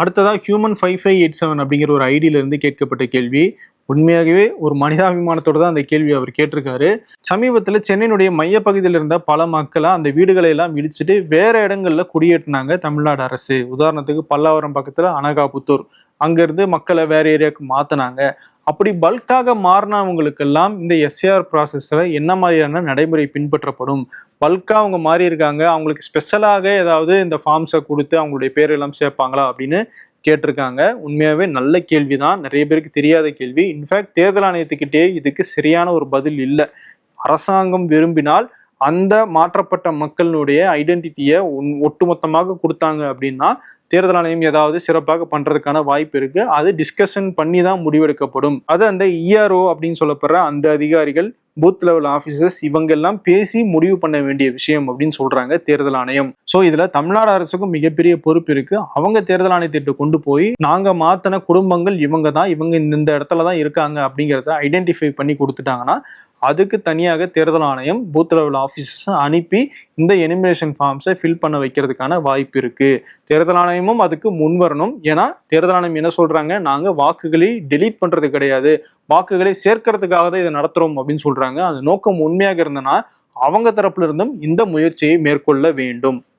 அடுத்ததாக human five five eight seven அப்படிங்கிற ஒரு ஐடியிலிருந்து கேட்கப்பட்ட கேள்வி. உண்மையாகவே ஒரு மனிதாபிமானத்தோடு தான் அந்த கேள்வி அவர் கேட்டிருக்காரு. சமீபத்தில் சென்னையினுடைய மையப்பகுதியில் இருந்த பல மக்களை அந்த வீடுகளை எல்லாம் இடிச்சுட்டு வேற இடங்கள்ல குடியேற்றினாங்க தமிழ்நாடு அரசு. உதாரணத்துக்கு பல்லாவரம் பக்கத்தில் அனகாபுத்தூர். அங்கேருந்து மக்களை வேற ஏரியாவுக்கு மாற்றினாங்க அப்படி பல்காக மாறினவங்களுக்கெல்லாம் இந்த எஸ்ஏஆர் ப்ராசஸில் என்ன மாதிரியான நடைமுறை பின்பற்றப்படும்? பல்காக அவங்க மாறி இருக்காங்க அவங்களுக்கு ஸ்பெஷலாக ஏதாவது இந்த ஃபார்ம்ஸை கொடுத்து அவங்களுடைய பேரெல்லாம் சேர்ப்பாங்களா அப்படின்னு கேட்டிருக்காங்க. உண்மையாகவே நல்ல கேள்விதான். நிறைய பேருக்கு தெரியாத கேள்வி. இன்ஃபேக்ட் தேர்தல் ஆணையத்துக்கிட்டே இதுக்கு சரியான ஒரு பதில் இல்லை. அரசாங்கம் விரும்பினால் அந்த மாற்றப்பட்ட மக்களுடைய ஐடென்டிட்டியை ஒட்டுமொத்தமாக கொடுத்தாங்க அப்படின்னா தேர்தல் ஆணையம் ஏதாவது சிறப்பாக பண்றதுக்கான வாய்ப்பு இருக்கு. அது டிஸ்கஷன் பண்ணி தான் முடிவெடுக்கப்படும். அது அந்த இஆர்ஓ அப்படின்னு சொல்லப்படுற அந்த அதிகாரிகள் பூத் லெவல் ஆஃபீஸர்ஸ் இவங்க எல்லாம் பேசி முடிவு பண்ண வேண்டிய விஷயம் அப்படின்னு சொல்றாங்க தேர்தல் ஆணையம். ஸோ இதுல தமிழ்நாடு அரசுக்கும் மிகப்பெரிய பொறுப்பு இருக்கு. அவங்க தேர்தல் ஆணையத்திட்ட கொண்டு போய் நாங்க மாத்தின குடும்பங்கள் இவங்க தான் இவங்க இந்த இடத்துல தான் இருக்காங்க அப்படிங்கிறத ஐடென்டிஃபை பண்ணி கொடுத்துட்டாங்கன்னா அதுக்கு தனியாக தேர்தல் ஆணையம் பூத் லெவல் ஆஃபீஸர்ஸ் அனுப்பி இந்த எனிமினேஷன் ஃபார்ம்ஸை ஃபில் பண்ண வைக்கிறதுக்கான வாய்ப்பு இருக்கு. தேர்தல் ஆணையமும் அதுக்கு முன் வரணும் ஏன்னா தேர்தல் ஆணையம் என்ன சொல்றாங்க? நாங்க வாக்குகளை டெலீட் பண்றது கிடையாது. வாக்குகளை சேர்க்கறதுக்காக தான் இதை நடத்துறோம் அப்படின்னு சொல்றாங்க. அந்த நோக்கம் உண்மையாக இருந்தனா அவங்க தரப்புல இருந்தும் இந்த முயற்சியை மேற்கொள்ள வேண்டும்.